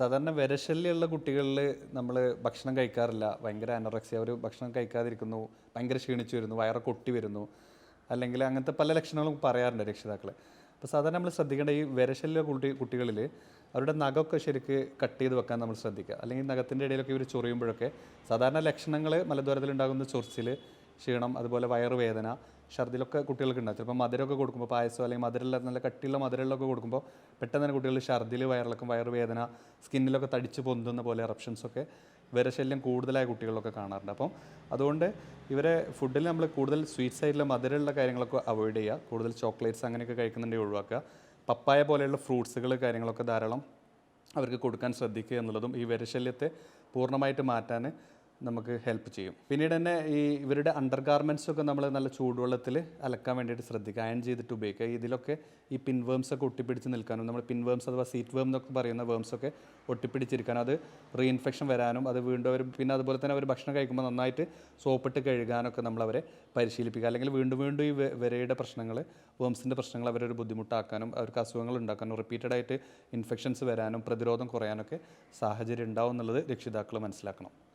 സാധാരണ വിരശല്യമുള്ള കുട്ടികളിൽ നമ്മൾ ഭക്ഷണം കഴിക്കാറില്ല. ഭയങ്കര അനറക്സിയ അവർ ഭക്ഷണം കഴിക്കാതിരിക്കുന്നു ഭയങ്കര ക്ഷീണിച്ചു വരുന്നു വയറ് ഒട്ടി വരുന്നു. അല്ലെങ്കിൽ അങ്ങനത്തെ പല ലക്ഷണങ്ങളും പറയാറുണ്ട് രക്ഷിതാക്കൾ അപ്പോൾ സാധാരണ നമ്മൾ ശ്രദ്ധിക്കേണ്ട ഈ വിരശല്യ കുട്ടി കുട്ടികളിൽ അവരുടെ നഖമൊക്കെ ശരിക്ക് കട്ട് ചെയ്ത് വെക്കാൻ നമ്മൾ ശ്രദ്ധിക്കുക. അല്ലെങ്കിൽ നഖത്തിന്റെ ഇടയിലൊക്കെ ഇവർ ചൊറിയുമ്പോഴൊക്കെ സാധാരണ ലക്ഷണങ്ങൾ മലദ്വാരത്തിലുണ്ടാകുന്ന ചൊറിച്ചിൽ ക്ഷീണം അതുപോലെ വയറുവേദന ഛർദിലൊക്കെ കുട്ടികൾക്ക് ഉണ്ടാകും ചിലപ്പോൾ മധുരമൊക്കെ കൊടുക്കുമ്പോൾ പായസം അല്ലെങ്കിൽ മധുരമുള്ള നല്ല കട്ടിയുള്ള മധുരമുള്ളൊക്കെ കൊടുക്കുമ്പോൾ പെട്ടെന്ന് തന്നെ കുട്ടികൾ ഛർദിൽ വയറിളക്കം വയറുവേദന സ്കിന്നിലൊക്കെ തടിച്ച് പൊന്തുന്ന പോലെ എറപ്ഷൻസൊക്കെ വിരശല്യം കൂടുതലായ കുട്ടികളൊക്കെ കാണാറുണ്ട്. അപ്പം അതുകൊണ്ട് ഇവരെ ഫുഡിൽ നമ്മൾ കൂടുതൽ സ്വീറ്റ് സൈഡിലെ മധുരമുള്ള കാര്യങ്ങളൊക്കെ അവോയ്ഡ് ചെയ്യുക. കൂടുതൽ ചോക്ലേറ്റ്സ് അങ്ങനെയൊക്കെ കഴിക്കുന്നുണ്ടെങ്കിൽ ഒഴിവാക്കുക. പപ്പായ പോലെയുള്ള ഫ്രൂട്ട്സുകൾ കാര്യങ്ങളൊക്കെ ധാരാളം അവർക്ക് കൊടുക്കാൻ ശ്രദ്ധിക്കുക എന്നുള്ളതും ഈ വിരശല്യത്തെ പൂർണമായിട്ട് മാറ്റാൻ നമുക്ക് ഹെൽപ്പ് ചെയ്യും. പിന്നീട് തന്നെ ഈ ഇവരുടെ അണ്ടർ ഗാർമെന്റ്സ് ഒക്കെ നമ്മൾ നല്ല ചൂടുവെള്ളത്തിൽ അലക്കാൻ വേണ്ടിയിട്ട് ശ്രദ്ധിക്കുക. അയൺ ചെയ്തിട്ട് ഉപയോഗിക്കുക. ഇതിലൊക്കെ ഈ പിൻ വേംസ് ഒക്കെ ഒട്ടിപ്പിടിച്ച് നിൽക്കാനും നമ്മൾ പിൻ വേംസ് അഥവാ സീറ്റ് വേം എന്നൊക്കെ പറയുന്ന വേംസ് ഒക്കെ ഒട്ടിപ്പിടിച്ചിരിക്കാനും അത് റീഇൻഫെക്ഷൻ വരാനും അത് വീണ്ടും അവർ പിന്നെ അതുപോലെ തന്നെ അവർ ഭക്ഷണം കഴിക്കുമ്പോൾ നന്നായിട്ട് സോപ്പിട്ട് കഴുകാനൊക്കെ നമ്മൾ അവരെ പരിശീലിപ്പിക്കുക. അല്ലെങ്കിൽ വീണ്ടും വീണ്ടും ഈ വിരയുടെ പ്രശ്നങ്ങൾ വേംസിന്റെ പ്രശ്നങ്ങൾ അവരൊരു ബുദ്ധിമുട്ടാക്കാനും അവർക്ക് അസുഖങ്ങൾ ഉണ്ടാക്കാനും റിപ്പീറ്റഡ് ആയിട്ട് ഇൻഫെക്ഷൻസ് വരാനും പ്രതിരോധം കുറയാനൊക്കെ സാഹചര്യം ഉണ്ടാവും എന്നുള്ളത് രക്ഷിതാക്കൾ മനസ്സിലാക്കണം.